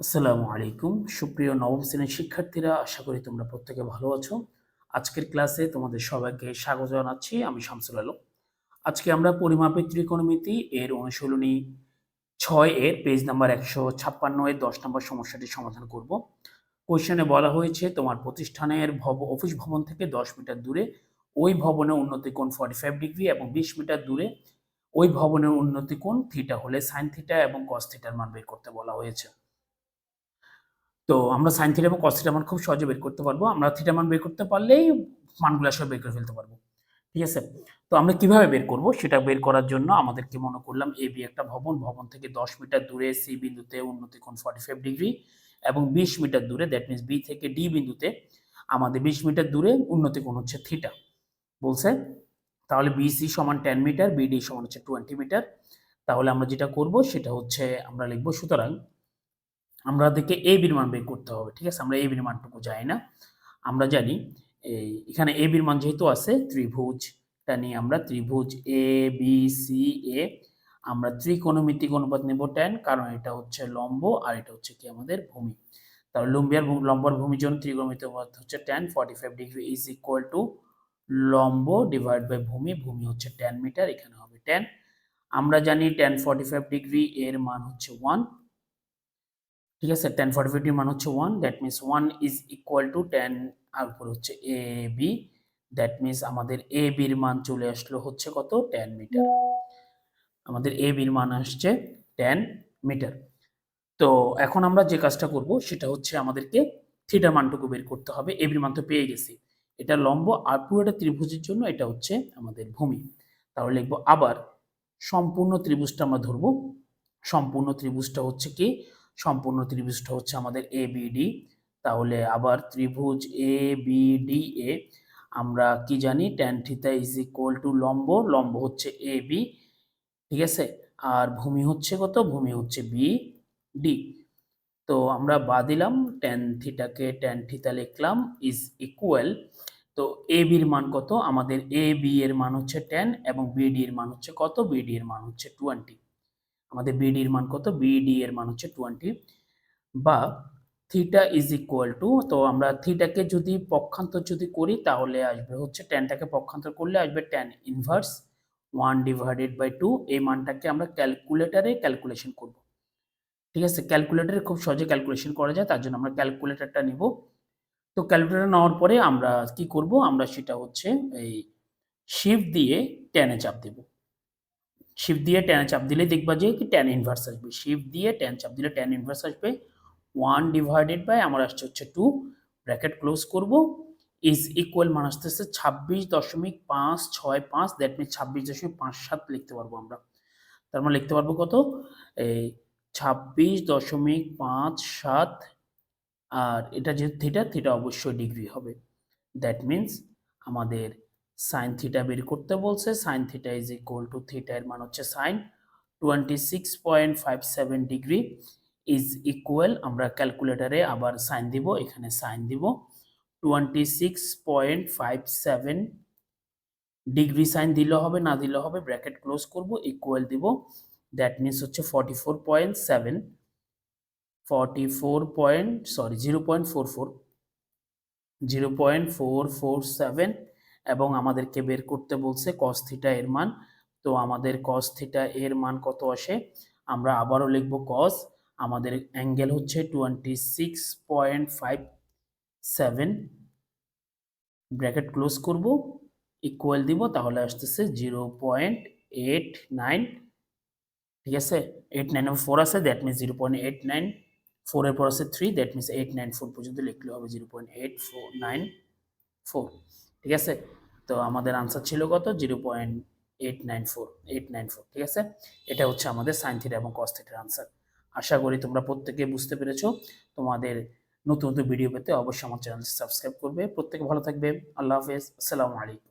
আসসালামু আলাইকুম। সুপ্রিয় নবম শ্রেণির শিক্ষার্থীরা, আশা করি তোমরা প্রত্যেকে ভালো আছো। আজকের ক্লাসে তোমাদের সবাইকে স্বাগত জানাচ্ছি, আমি শামসুল আলম। আজকে আমরা পরিমাপের ত্রিকোণমিতি, এর অনুশীলনী ছয় এর পেজ নাম্বার একশো ছাপ্পান্ন এর দশ নম্বর সমস্যাটি সমাধান করব। কোয়েশনে বলা হয়েছে, তোমার প্রতিষ্ঠানের ভব অফিস ভবন থেকে দশ মিটার দূরে, ওই ভবনের উন্নতি কোণ ফর্টি ফাইভ ডিগ্রি এবং বিশ মিটার দূরে, ওই ভবনের উন্নতি কোণ থিটা হলে সাইন থিটা এবং কস থিটার মান বের করতে বলা হয়েছে। তো আমরা সাইন থিটা এবং কস মান খুব সহজে বের করতে পারব। আমরা থিটা মান বের করতে পারলেই মানগুলো আসলে বের করে ফেলতে পারব। ঠিক আছে? তো আমরা কীভাবে বের করব? সেটা বের করার জন্য আমাদেরকে মনে করলাম এ বি একটা ভবন। ভবন থেকে দশ মিটার দূরে সি বিন্দুতে উন্নতি কোণ ফর্টি ফাইভ ডিগ্রি এবং বিশ মিটার দূরে দ্যাট মিনস বি থেকে ডি বিন্দুতে আমাদের বিশ মিটার দূরে উন্নতি কোণ হচ্ছে থিটা বলছে? তাহলে বি বিসি সমান টেন মিটার বিডি সমান হচ্ছে টোয়েন্টি মিটার। তাহলে আমরা যেটা করব, সেটা হচ্ছে আমরা লিখব সুতরাং আমাদেরকে এ বির মান বের করতে হবে, ঠিক আছে? আমরা এ বির মানটুকু জানি না। আমরা জানি এই এখানে এ বির মান যেহেতু আছে ত্রিভুজটা নিয়ে আমরা ত্রিভুজ এ বি সি এ আমরা ত্রিকোণমিতিক অনুপাত নেব টেন কারণ এটা হচ্ছে লম্ব আর এটা হচ্ছে কি আমাদের ভূমি। তাহলে লম্বিয়ার লম্বর ভূমির জন্য ত্রিকোণমিতিক অনুপাত হচ্ছে tan forty five degree is equal to লম্ব ডিভাইড বাই ভূমি ভূমি হচ্ছে টেন মিটার এখানে হবে টেন আমরা জানি টেন ফর্টি ফাইভ ডিগ্রি এর মান হচ্ছে ওয়ান ঠিক আছে টেন ফর্টি ফিফটির মান হচ্ছে one that means one is equal to ten আর উপর হচ্ছে এ বি দ্যাট মিনস আমাদের এ বির মান চলে আসলো হচ্ছে কত? টেন মিটার আমাদের এ বির মান আসছে টেন মিটার তো এখন আমরা যে কাজটা করব, সেটা হচ্ছে আমাদেরকে থিটার মানটুকু বের করতে হবে। এ বির মান তো পেয়ে গেছি। এটা লম্ব, আর পুরোটা ত্রিভুজের জন্য এটা হচ্ছে আমাদের ভূমি। তাহলে লিখব আবার, সম্পূর্ণ ত্রিভুজটা আমরা ধরবো। সম্পূর্ণ ত্রিভুজটা হচ্ছে কি? সম্পূর্ণ ত্রিভুজটা হচ্ছে আমাদের এ বিডি তাহলে আবার ত্রিভুজ এ বিডি এ আমরা কি জানি tan theta is equal to লম্ব লম্ব হচ্ছে এ বি ঠিক আছে? আর ভূমি হচ্ছে কত? ভূমি হচ্ছে বি ডি তো আমরা বা দিলাম ট্যান থিটাকে ট্যান থিতা লিখলাম ইজ ইকুয়াল তো এ বির মান কত? আমাদের এ বি এর মান হচ্ছে টেন এবং বিডি এর মান হচ্ছে কত? বিডি এর মান হচ্ছে টোয়েন্টি আমাদের বিডির মান কত? বিডি এর মান হচ্ছে টোয়েন্টি বা থিটা ইজ ইকুয়াল টু তো আমরা থিটাকে যদি পক্ষান্তর যদি করি তাহলে আসবে হচ্ছে টেনটাকে পক্ষান্তর করলে আসবে tan inverse one divided by two এই মানটাকে আমরা ক্যালকুলেটারে ক্যালকুলেশন করব। ঠিক আছে? ক্যালকুলেটারে খুব সহজে ক্যালকুলেশন করা যায়, তার জন্য আমরা ক্যালকুলেটারটা নিব। তো ক্যালকুলেটার নেওয়ার পরে আমরা কি করব? আমরা সেটা হচ্ছে এই শিফট দিয়ে টেনে চাপ দেবো। শিফট দিয়ে ট্যান চাপ দিলে দেখবা যে কি ট্যান ইনভার্স আসবে। শিফট দিয়ে ট্যান চাপ দিলে ট্যান ইনভার্স আসবে। ওয়ান ডিভাইডেড বাই আমার আসছে হচ্ছে টু ব্র্যাকেট ক্লোজ করব। ইজ ইকুয়াল মান আসতেছে ছাব্বিশ দশমিক পাঁচ ছয় পাঁচ দ্যাট মিনস ছাব্বিশ দশমিক পাঁচ সাত লিখতে পারব আমরা। তার মানে লিখতে পারব কত? এই ছাব্বিশ দশমিক পাঁচ সাত, আর এটা যেহেতু থিটা থিটা অবশ্যই ডিগ্রি হবে। দ্যাট মিনস আমাদের সাইন থিটা বের করতে বলছে। Sine theta is equal to theta এর মান হচ্ছে sine twenty six point five seven degree is equal আমরা ক্যালকুলেটারে আবার সাইন দিব, এখানে সাইন দিব। Twenty six point five seven degree sine দিলেও হবে, না দিলে হবে ব্র্যাকেট ক্লোজ করব ইকুয়াল দিব। দ্যাট মিনস হচ্ছে forty four point seven forty four point sorry zero point four four zero point four four seven এবং আমাদেরকে বের করতে বলছে কস থিটা এর মান। তো আমাদের কস থিটা এর মান কত আসে? আমরা আবারও লিখব কস আমাদের অ্যাঙ্গেল হচ্ছে twenty six point five seven bracket close করব ইকুয়াল দিব, তাহলে আসতেছে জিরো পয়েন্ট এইট নাইন ঠিক আছে? এইট নাইন ফোর আছে that means zero point eight nine ফোরের পর আছে three that means eight nine four পর্যন্ত লিখলে হবে zero point eight four nine four ঠিক আছে? তো আমাদের আনসার ছিল কত? Zero point eight nine four eight nine four ঠিক আছে? এটা হচ্ছে আমাদের সাইন থিটা এবং কস থিটার আনসার আশা করি তোমরা প্রত্যেকে বুঝতে পেরেছ। তোমাদের নতুন নতুন ভিডিও পেতে অবশ্যই আমার চ্যানেল সাবস্ক্রাইব করবে। প্রত্যেকে ভালো থাকবে। আল্লাহ হাফেজ। আসসালামু আলাইকুম।